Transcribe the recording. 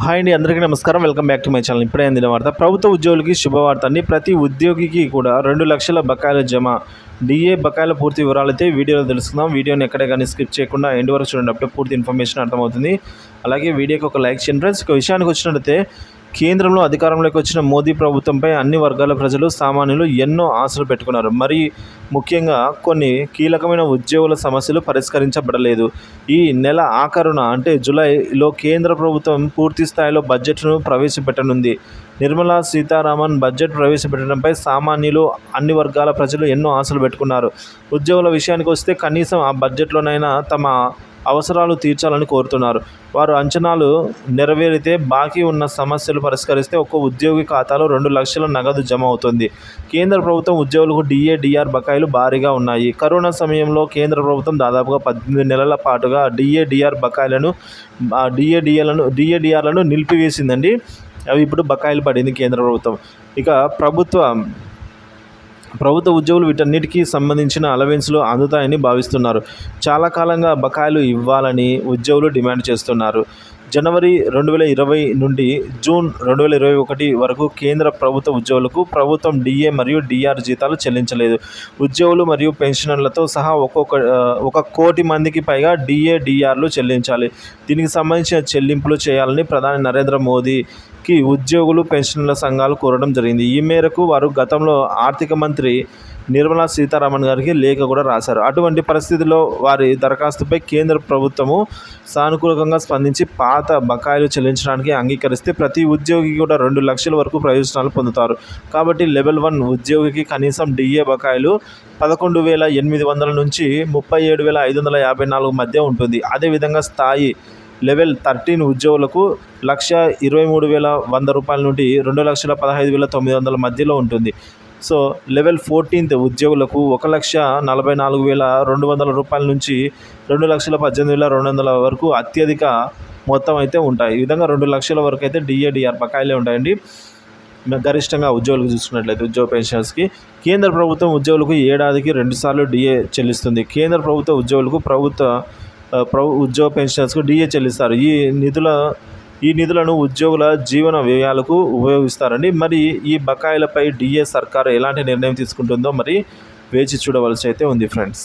Hi అండి అందరికీ నమస్కారం. Welcome back to my channel. ఇప్పుడే అందిన వార్త. ప్రభుత్వ ఉద్యోగులకి శుభవార్త అండి ప్రతి ఉద్యోగికి కూడా రెండు లక్షల బకాయిల జమ. డిఏ బకాయిల పూర్తి వివరాలు అయితే వీడియోలో తెలుసుకుందాం. వీడియోని ఎక్కడే కానీ స్కిప్ చేయకుండా ఎండ్ వరకు చూడండి. అప్పుడే పూర్తి ఇన్ఫర్మేషన్ అర్థమవుతుంది. అలాగే వీడియోకి ఒక లైక్ చేయండి ఫ్రెండ్స్. ఒక విషయానికి వచ్చినట్లయితే కేంద్రంలో అధికారంలోకి వచ్చిన మోదీ ప్రభుత్వంపై అన్ని వర్గాల ప్రజలు సామాన్యులు ఎన్నో ఆశలు పెట్టుకున్నారు. మరి ముఖ్యంగా కొన్ని కీలకమైన ఉద్యోగుల సమస్యలు పరిష్కరించబడలేదు. ఈ నెల ఆఖరున అంటే జూలైలో కేంద్ర ప్రభుత్వం పూర్తి స్థాయిలో బడ్జెట్ను ప్రవేశపెట్టనుంది. నిర్మలా సీతారామన్ బడ్జెట్ ప్రవేశపెట్టడంపై సామాన్యులు అన్ని వర్గాల ప్రజలు ఎన్నో ఆశలు పెట్టుకున్నారు. ఉద్యోగుల విషయానికి వస్తే కనీసం ఆ బడ్జెట్లోనైనా తమ అవసరాలు తీర్చాలని కోరుతున్నారు. వారు అంచనాలు నెరవేరితే బాకీ ఉన్న సమస్యలు పరిష్కరిస్తే ఒక్కో ఉద్యోగి ఖాతాలో రెండు లక్షల నగదు జమ అవుతుంది. కేంద్ర ప్రభుత్వం ఉద్యోగులకు డిఏ డిఆర్ బకాయిలు భారీగా ఉన్నాయి. కరోనా సమయంలో కేంద్ర ప్రభుత్వం దాదాపుగా పద్దెనిమిది నెలల పాటుగా డిఏ డిఆర్ బకాయిలను డిఏ డిఏలను డిఏ డిఆర్లను నిలిపివేసిందండి. అవి ఇప్పుడు బకాయిలు పడింది కేంద్ర ప్రభుత్వం. ఇక ప్రభుత్వ ప్రభుత్వ ఉద్యోగులు వీటన్నిటికీ సంబంధించిన అలవెన్స్లు అందుతాయని భావిస్తున్నారు. చాలా కాలంగా బకాయిలు ఇవ్వాలని ఉద్యోగులు డిమాండ్ చేస్తున్నారు. జనవరి రెండు వేల ఇరవై నుండి జూన్ రెండు వేల ఇరవై ఒకటి వరకు కేంద్ర ప్రభుత్వ ఉద్యోగులకు ప్రభుత్వం డిఏ మరియు డిఆర్ జీతాలు చెల్లించలేదు. ఉద్యోగులు మరియు పెన్షనర్లతో సహా ఒక్కొక్క ఒక కోటి మందికి పైగా డిఏ డిఆర్లు చెల్లించాలి. దీనికి సంబంధించిన చెల్లింపులు చేయాలని ప్రధాని నరేంద్ర మోదీకి ఉద్యోగులు పెన్షన్ల సంఘాలు కోరడం జరిగింది. ఈ మేరకు వారు గతంలో ఆర్థిక మంత్రి నిర్మలా సీతారామన్ గారికి లేఖ కూడా రాశారు. అటువంటి పరిస్థితుల్లో వారి దరఖాస్తుపై కేంద్ర ప్రభుత్వము సానుకూలంగా స్పందించి పాత బకాయిలు చెల్లించడానికి అంగీకరిస్తే ప్రతి ఉద్యోగి కూడా రెండు లక్షల వరకు ప్రయోజనాలు పొందుతారు. కాబట్టి లెవెల్ వన్ ఉద్యోగికి కనీసం డిఏ బకాయిలు పదకొండు వేల ఎనిమిది వందల నుంచి ముప్పై ఏడు వేల ఐదు వందల యాభై నాలుగు మధ్య ఉంటుంది. అదేవిధంగా స్థాయి లెవెల్ థర్టీన్ ఉద్యోగులకు లక్ష ఇరవై మూడు వేల వంద రూపాయల నుండి రెండు లక్షల పదహైదు వేల తొమ్మిది వందల మధ్యలో ఉంటుంది. సో లెవెల్ ఫోర్టీన్త్ ఉద్యోగులకు ఒక లక్ష నలభై నాలుగు వేల రెండు వందల రూపాయల నుంచి రెండు లక్షల పద్దెనిమిది వేల రెండు వందల వరకు అత్యధిక మొత్తం అయితే ఉంటాయి. ఈ విధంగా రెండు లక్షల వరకు అయితే డిఏడిఆర్ బకాయిలే ఉంటాయండి. గరిష్టంగా ఉద్యోగులకు చూసుకున్నట్లయితే ఉద్యోగ పెన్షన్స్కి కేంద్ర ప్రభుత్వం ఉద్యోగులకు ఏడాదికి రెండుసార్లు డిఏ చెల్లిస్తుంది. కేంద్ర ప్రభుత్వ ఉద్యోగులకు ప్రభుత్వ ప్రభు ఉద్యోగ పెన్షన్స్కు డిఏ చెల్లిస్తారు. ఈ నిధుల ఈ నిధులను ఉద్యోగుల జీవన వ్యయాలకు ఉపయోగిస్తారండి మరి ఈ బకాయిలపై డిఏ సర్కార్ ఎలాంటి నిర్ణయం తీసుకుంటుందో మరి వేచి చూడవలసి అయితే ఉంది ఫ్రెండ్స్.